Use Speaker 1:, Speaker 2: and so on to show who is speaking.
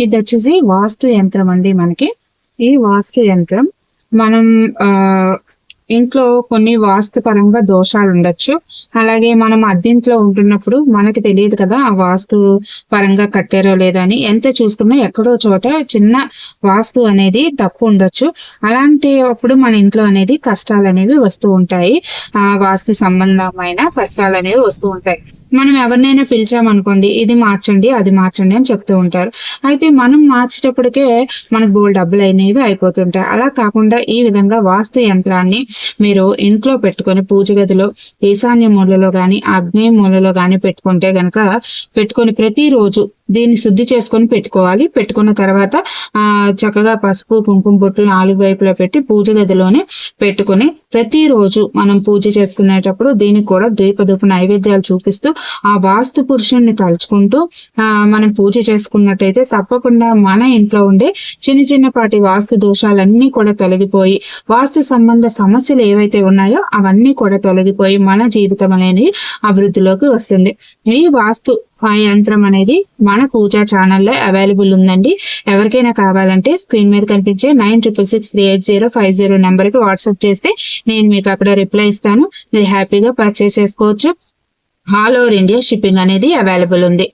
Speaker 1: ఇది వచ్చేసి వాస్తు యంత్రం అండి మనకి. ఈ వాస్తు యంత్రం మనం ఆ ఇంట్లో కొన్ని వాస్తు పరంగా దోషాలు ఉండొచ్చు. అలాగే మనం అద్దెంట్లో ఉంటున్నప్పుడు మనకి తెలియదు కదా ఆ వాస్తు పరంగా కట్టారో లేదో అని. ఎంత చూసుకున్నా ఎక్కడో చోట చిన్న వాస్తు అనేది తప్పు ఉండొచ్చు. అలాంటి అప్పుడు మన ఇంట్లో అనేది కష్టాలు అనేవి వస్తూ ఉంటాయి. ఆ వాస్తు సంబంధమైన కష్టాలు అనేవి వస్తూ ఉంటాయి. మనం ఎవరినైనా పిలిచామనుకోండి ఇది మార్చండి అది మార్చండి అని చెప్తూ ఉంటారు. అయితే మనం మార్చేటప్పటికే మనకు బోల్ డబ్బులు అనేవి అయిపోతుంటాయి అలా కాకుండా ఈ విధంగా వాస్తు యంత్రాన్ని మీరు ఇంట్లో పెట్టుకొని పూజ గదిలో ఈశాన్య మూలలో కానీ ఆగ్నేయ మూలలో కానీ పెట్టుకుంటే గనక పెట్టుకొని ప్రతిరోజు దీన్ని శుద్ధి చేసుకొని పెట్టుకోవాలి. పెట్టుకున్న తర్వాత చక్కగా పసుపు కుంకుమ బొట్లు నాలుగు వైపులా పెట్టి పూజ గదిలోనే పెట్టుకొని ప్రతిరోజు మనం పూజ చేసుకునేటప్పుడు దీనికి కూడా దీపదూప నైవేద్యాలు చూపిస్తూ ఆ వాస్తు పురుషుణ్ణి తలుచుకుంటూ మనం పూజ చేసుకున్నట్టయితే తప్పకుండా మన ఇంట్లో ఉండే చిన్న చిన్నపాటి వాస్తు దోషాలన్నీ కూడా తొలగిపోయి వాస్తు సంబంధ సమస్యలు ఏవైతే ఉన్నాయో అవన్నీ కూడా తొలగిపోయి మన జీవితం అనేది అభివృద్ధిలోకి వస్తుంది. ఈ వాస్తు ఆ యంత్రం అనేది మన పూజా ఛానల్లో అవైలబుల్ ఉందండి. ఎవరికైనా కావాలంటే స్క్రీన్ మీద కనిపించే nine triple six three eight zero five zero నెంబర్కి వాట్సాప్ చేస్తే నేను మీకు అక్కడ రిప్లై ఇస్తాను. మీరు హ్యాపీగా పర్చేస్ చేసుకోవచ్చు. ఆల్ ఓవర్ ఇండియా షిప్పింగ్ అనేది అవైలబుల్ ఉంది.